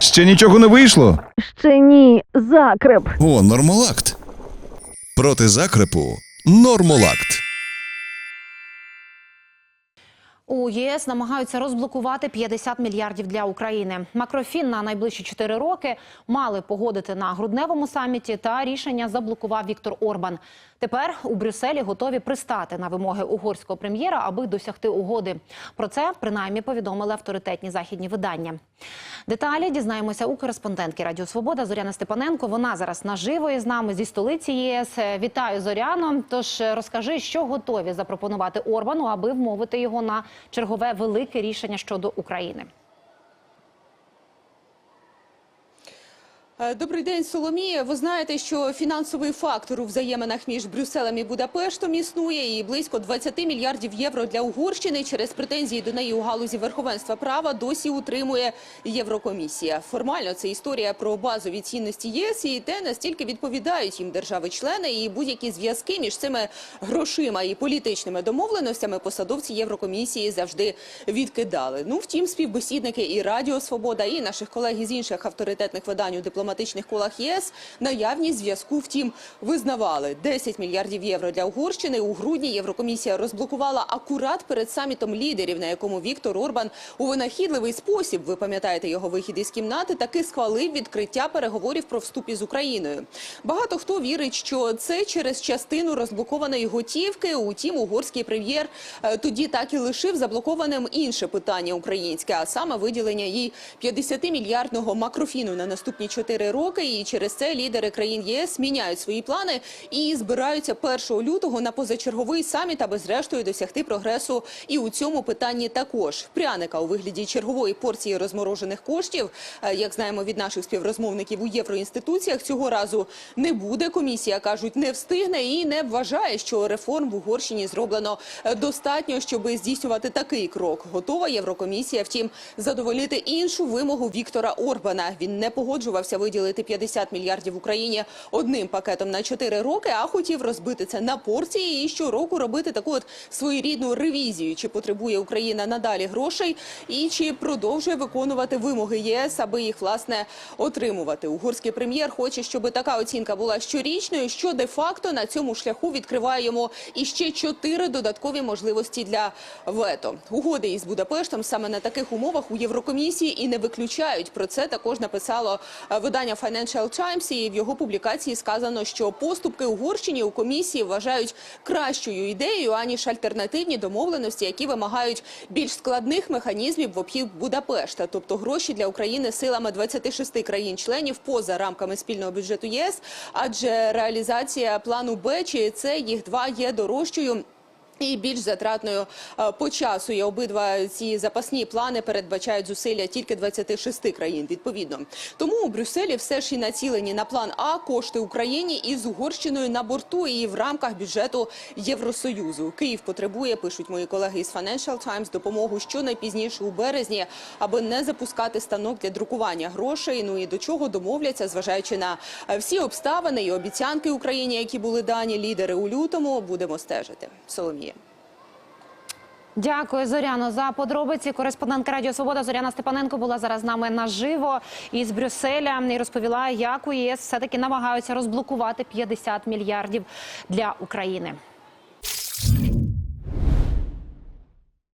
Ще нічого не вийшло. Ще ні, закреп. О, нормолакт. Проти закрепу нормолакт. У ЄС намагаються розблокувати 50 мільярдів для України. Макрофін на найближчі 4 роки мали погодити на грудневому саміті. Та рішення заблокував Віктор Орбан. Тепер у Брюсселі готові пристати на вимоги угорського прем'єра, аби досягти угоди. Про це принаймні повідомили авторитетні західні видання. Деталі дізнаємося у кореспондентки Радіо Свобода Зоряна Степаненко. Вона зараз наживо із нами зі столиці ЄС. Вітаю Зоряно. Тож е, розкажи, що готові запропонувати Орбану, аби вмовити його на чергове велике рішення щодо України. Добрий день, Соломія. Ви знаєте, що фінансовий фактор у взаєминах між Брюсселем і Будапештом існує, і близько 20 мільярдів євро для Угорщини через претензії до неї у галузі верховенства права досі утримує Єврокомісія. Формально це історія про базові цінності ЄС і те, настільки відповідають їм держави-члени, і будь-які зв'язки між цими грошима і політичними домовленостями посадовці Єврокомісії завжди відкидали. Ну, втім, співбесідники і Радіо Свобода, і наших колег із інших авторитетних видань у дипломатичних колах ЄС наявність зв'язку, втім, визнавали 10 мільярдів євро для Угорщини. У грудні Єврокомісія розблокувала акурат перед самітом лідерів, на якому Віктор Орбан у винахідливий спосіб, ви пам'ятаєте його вихід із кімнати, таки схвалив відкриття переговорів про вступ із Україною. Багато хто вірить, що це через частину розблокованої готівки. Утім, угорський прем'єр е, тоді так і лишив заблокованим інше питання українське, а саме виділення їй 50-мільярдного макрофіну на наступні 4 роки. І через це лідери країн ЄС міняють свої плани і збираються 1 лютого на позачерговий саміт, аби зрештою досягти прогресу і у цьому питанні також пряника у вигляді чергової порції розморожених коштів. Е, Як знаємо від наших співрозмовників у євроінституціях, цього разу не буде. Комісія кажуть, не встигне і не вважає, що реформ в Угорщині зроблено е, достатньо, щоб здійснювати такий крок. Готова Єврокомісія, втім, задовольнити іншу вимогу Віктора Орбана. Він не погоджувався виділити 50 мільярдів Україні одним пакетом на 4 роки, а хотів розбити це на порції і щороку робити таку от своєрідну ревізію, чи потребує Україна надалі грошей і чи продовжує виконувати вимоги ЄС, аби їх власне отримувати. Угорський прем'єр хоче, щоб така оцінка була щорічною, що де-факто на цьому шляху відкриває йому іще чотири додаткові можливості для вето. Угоди із Будапештом саме на таких умовах у Єврокомісії і не виключають. Про це також написало е, видання Financial Times, і в його публікації сказано, що поступки Угорщині у комісії вважають кращою ідеєю аніж альтернативні домовленості, які вимагають більш складних механізмів в обхід Будапешта, тобто гроші для України силами 26 країн-членів поза рамками спільного бюджету ЄС, адже реалізація плану Б чи це їх два є дорожчою. І більш затратною е, по часу і обидва ці запасні плани передбачають зусилля тільки 26 країн. Відповідно, тому у Брюсселі все ж і націлені на план А кошти Україні із Угорщиною на борту і в рамках бюджету Євросоюзу. Київ потребує, пишуть мої колеги із Financial Times, допомогу щонайпізніше у березні, аби не запускати станок для друкування грошей. Ну і до чого домовляться, зважаючи на е, всі обставини і обіцянки Україні, які були дані лідери у лютому. Будемо стежити. Соломія. Дякую, Зоряно, за подробиці. Кореспондентка Радіо Свобода Зоряна Степаненко була зараз з нами наживо із Брюсселя і розповіла, як у ЄС все таки намагаються розблокувати 50 мільярдів для України.